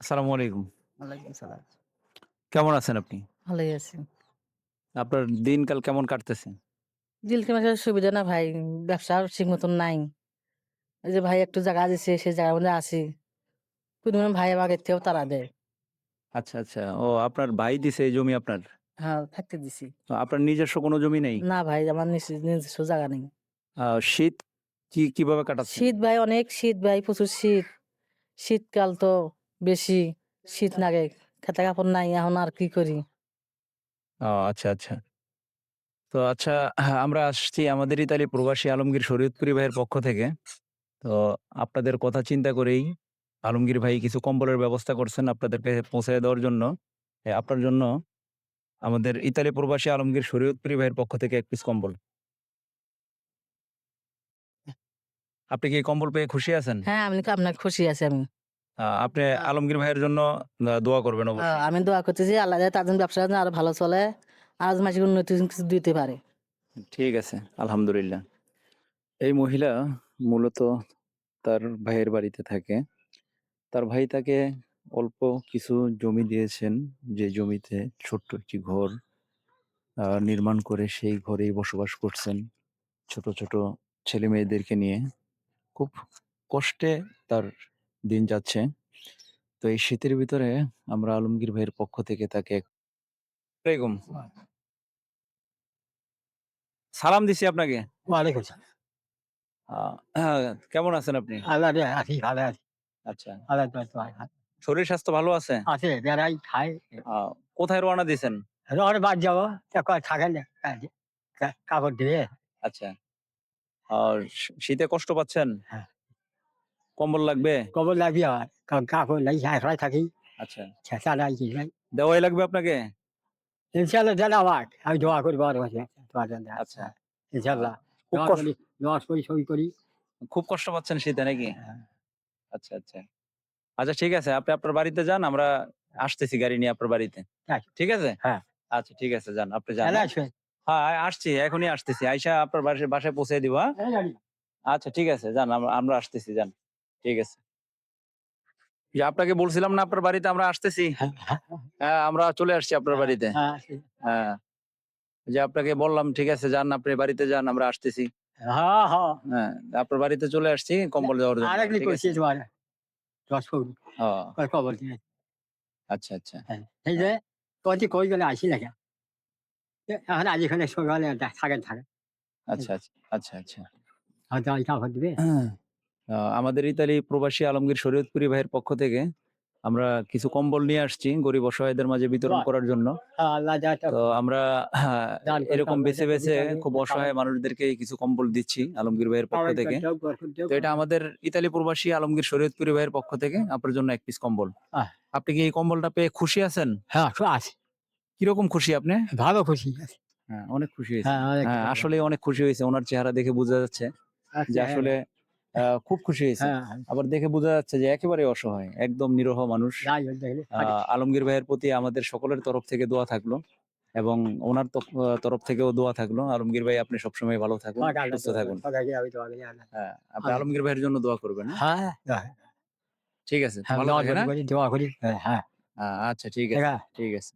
আসসালামু আলাইকুম। ওয়ালাইকুম সালাম। কেমন আছেন আপনি? ভালোই আছি। আপনার দিনকাল কেমন কাটতেছে? দিলকে মাসের সুবিধা না ভাই। ব্যবসাও ঠিক মতন নাই। এই যে ভাই একটু জায়গা দিছে, সেই জায়গার মধ্যে আছি। প্রতিদিন ভাই আমাকে থেকেও তাড়া দেয়। আচ্ছা, আচ্ছা। ও আপনার ভাই দিছে এই জমি আপনার? হ্যাঁ, থাকতে দিছি। তো আপনার নিজস্ব কোনো জমি নেই? না ভাই, আমার নিজ নিজস্ব জায়গা নেই। আ শীত কি কীভাবে কাটাচ্ছেন? শীত ভাই অনেক শীত ভাই, প্রচুর শীত। শীতকাল তো বেশি শীত লাগে। খেতে কাপড় নাই, এখন আর কি করি? ও আচ্ছা, আচ্ছা। তো আচ্ছা আমরা আসছি আমাদের ইতালি প্রবাসী আলমগীর শরীয়তপুরী ভাইয়ের পক্ষ থেকে। তো আপনাদের কথা চিন্তা করেই আলমগীর ভাই কিছু কম্বলের ব্যবস্থা করছেন আপনাদেরকে পৌঁছায় দেওয়ার জন্য। আপনার জন্য আমাদের ইতালি প্রবাসী আলমগীর শরীয়তপুরী ভাইয়ের পক্ষ থেকে ১ পিস কম্বল। আপনি কি কম্বল পেয়ে খুশি আছেন? হ্যাঁ, আমি আপনার খুশি আছি আমি। আপনি আলমগীর ভাইয়ের জন্য দোয়া করবেন অবশ্যই। আমি দোয়া করতেছি আল্লাহ যাতে তাদের ব্যবসা যেন আরও ভালো চলে। আজ মাসে উন্নতি কিছু দিতে পারে। ঠিক আছে, আলহামদুলিল্লাহ। এই মহিলা মূলত তার ভাইয়ের বাড়িতে থাকে। তার ভাই তাকে অল্প কিছু জমি দিয়েছেন, যে জমিতে ছোট্ট একটি ঘর নির্মাণ করে সেই ঘরেই বসবাস করছেন। ছোট, ছোট ছেলে মেয়েদেরকে নিয়ে। খুব কষ্টে তার দিন যাচ্ছে। তো এই শীতের ভিতরে আমরা আলমগীর ভাইয়ের পক্ষ থেকে তাকে আলাইকুম। সালাম দিছি আপনাকে। ওয়ালাইকুম সালাম। আ কেমন আছেন আপনি? আল্লাহ রে আছি ভালো আছি। আচ্ছা। শরীর স্বাস্থ্য ভালো আছে? আছে বেড়াই খাই। আ কোথায় রওনা দিছেন? রোড বাদ যাব এখন থাকে না কাপড় দিয়ে আচ্ছা। আর শীতে কষ্ট পাচ্ছেন? হ্যাঁ। কম্বল লাগবে? কম্বল লাগবি আমার কারণ কাপড় লাগি একলাই থাকি আচ্ছা। ছেঁচা নাই কি নাই দেওয়াই লাগবে আপনাকে? ইনশাল্লাহ দেন আমার আমি দোয়া করি বড় কাছে তোমার জন্য আচ্ছা। ইনশাল্লাহ খুব দোয়া কষ্ট করি দোয়া করি সই করি খুব কষ্ট পাচ্ছেন শীতে নাকি? হ্যাঁ। আচ্ছা, আচ্ছা। আচ্ছা ঠিক আছে। আপনি আপনার বাড়িতে যান। আমরা আসতেছি গাড়ি নিয়ে আপনার বাড়িতে। আচ্ছা। ঠিক আছে? হ্যাঁ। আচ্ছা ঠিক আছে যান। আপনি যান। হ্যাঁ? হ্যাঁ, আসছি। এখনই আসতেছি। আইসা আপনার বাসায় বাসায় পৌঁছে দিব, হ্যাঁ? আচ্ছা ঠিক আছে যান। আমরা আসতেছি যান। ঠিক আছে। যে আপনাকে বলছিলাম না আপনার বাড়িতে আমরা আসতেছি? হ্যাঁ, হ্যাঁ, হ্যাঁ, আমরা চলে আসছি আপনার বাড়িতে। হ্যাঁ, হ্যাঁ। যে আপনাকে বললাম ঠিক আছে যান আপনি বাড়িতে যান আমরা আসতেছি। হ্যাঁ হ্যাঁ হ্যাঁ, আপনার বাড়িতে চলে আসছি কম্বল দেওয়ার জন্য। তোমার দশ ফুট দিয়ে আচ্ছা, আচ্ছা। হ্যাঁ, এই যে কয়টি কই গেলে আসি না এখন আজ এখানে সকালে থাকেন থাকেন আচ্ছা, আচ্ছা, আচ্ছা, আচ্ছা। হয়তো দিবে আমাদের ইতালি প্রবাসী আলমগীর শরীয়তপুরী ভাইয়ের পক্ষ থেকে আমরা কিছু কম্বল নিয়ে আসছি গরিব অসহায়দের মাঝে বিতরণ করার জন্য। তা আমরা এরকম বেছে, বেছে খুব অসহায় মানুষদেরকে কিছু কম্বল দিচ্ছি আলমগীর ভাইয়ের পক্ষ থেকে। তো এটা আমাদের ইতালি প্রবাসী আলমগীর শরীয়তপুরী ভাইয়ের পক্ষ থেকে আপনার জন্য এক পিস কম্বল। আপনি কি এই কম্বলটা পেয়ে খুশি আছেন? হ্যাঁ আছে কীরকম খুশি আপনি? ভালো খুশি হ্যাঁ, অনেক খুশি হয়েছেন। হ্যাঁ অনেক হ্যাঁ, ভালো। আসলেই অনেক খুশি হয়েছে। ওনার চেহারা দেখে বোঝা যাচ্ছে আচ্ছা, যে হ্যাঁ, আসলে খুব খুশি হয়েছে। হ্যাঁ হ্যাঁ, আবার দেখে বোঝা যাচ্ছে যে একেবারে অসহায়। একদম নিরহ মানুষ। আলমগীর ভাইয়ের প্রতি আমাদের সকলের তরফ থেকে দোয়া থাকল এবং ওনার তরফ থেকেও দোয়া থাকল। আলমগীর ভাই আপনি সবসময় ভালো থাকুন, সুস্থ থাকুন। হ্যাঁ, আপনি আলমগীর ভাইয়ের জন্য দোয়া করবেন, হ্যাঁ? ঠিক আছে। ভালো দোয়া? করি দোয়া করি হ্যাঁ আচ্ছা ঠিক আছে, ঠিক আছে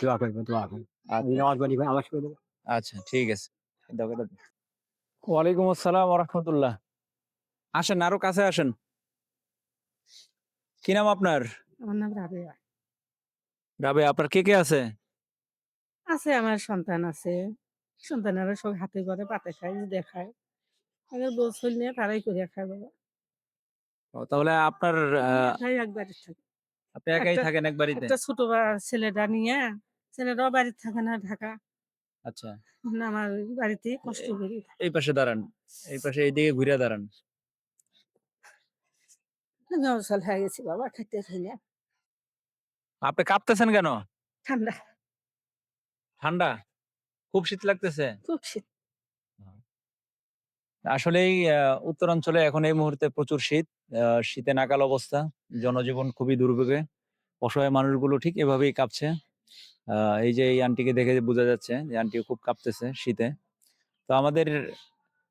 দোয়া করব দোয়া করব আমি আচ্ছা, আচ্ছা ঠিক আছে। ওয়ালাইকুম আসসালাম ওয়া রাহমাতুল্লাহ। আসেন আরও কাছে আসেন। কি নাম আপনার? আমার নাম রাবেয়া। রাবে আপনার কে, কে আছে? আছে আমার সন্তান আছে। সন্তানেরা সব হাতে করে পাতে খায়, দেখায় বউ ছেলে নিয়ে তারাই করিয়া খায় বাবা। ও তাহলে আপনার আপনি একাই একটা- থাকেন এক বাড়িতে? একটা ছোট বা ছেলেটা নিয়ে ছেলেটাও বাড়িতে থাকে না ঢাকা। আচ্ছা। এখন আমার বাড়িতে কষ্ট করি। এই পাশে দাঁড়ান। এই পাশে এইদিকে ঘুরে দাঁড়ান। আমি হয়ে গেছি বাবা খাই না। আপনি কাঁপতেছেন কেন? ঠান্ডা ঠান্ডা? খুব শীত লাগতেছে? খুব শীত। আসলেই উত্তরাঞ্চলে এখন এই মুহূর্তে প্রচুর শীত। শীতে নাকাল অবস্থা। জনজীবন খুবই দুর্ভোগে। অসহায় মানুষগুলো ঠিক এভাবেই কাঁপছে। এই যে এই আন্টিকে দেখে বোঝা যাচ্ছে যে আন্টিও খুব কাঁপতেছে শীতে। তো আমাদের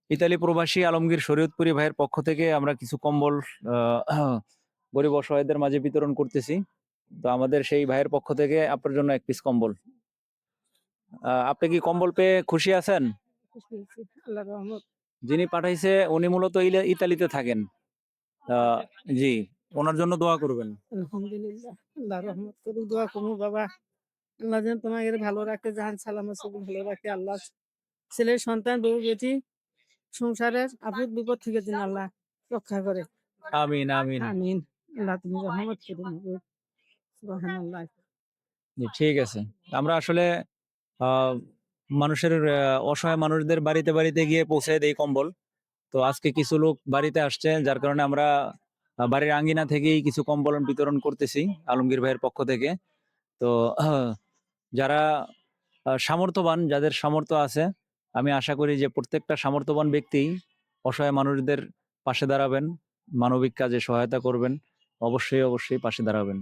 ইতালি প্রবাসী আলমগীর শরীয়তপুরী ভাইয়ের পক্ষ থেকে আমরা কিছু কম্বল গরিব অসহায়দের মাঝে বিতরণ করতেছি। তো আমাদের সেই ভাইয়ের পক্ষ থেকে আপনার জন্য এক পিস কম্বল। আপনি কি কম্বল পেয়ে খুশি আছেন? যিনি পাঠাইছে উনি মূলত ইতালিতে থাকেন। আহ, জি ওনার জন্য দোয়া করবেন। আলহামদুলিল্লাহ আল্লাহ রহমত করুক দোয়া করব বাবা। আল্লাহ যেন তোমাকে ভালো রাখে জাহান সবই ভালো রাখে আল্লাহ। ছেলের সন্তান বউ বেটি সংসারের আপদ বিপদ থেকে যেন আল্লাহ রক্ষা করে। আমিন আমিন। আমিন। আল্লাহ তুমি রহমত সুবহানাল্লাহ। ঠিক আছে। আমরা আসলে মানুষের অসহায় মানুষদের বাড়িতে বাড়িতে গিয়ে পৌঁছে দেই কম্বল। তো আজকে কিছু লোক বাড়িতে আসছে যার কারণে আমরা বাড়ির আঙ্গিনা থেকেই কিছু কম্বল বিতরণ করতেছি আলমগীর ভাইয়ের পক্ষ থেকে। তো যারা সামর্থ্যবান যাদের সামর্থ্য আছে আমি আশা করি যে প্রত্যেকটা সামর্থ্যবান ব্যক্তি অসহায় মানুষদের পাশে দাঁড়াবেন। মানবিক কাজে সহায়তা করবেন। অবশ্যই অবশ্যই পাশে দাঁড়াবেন।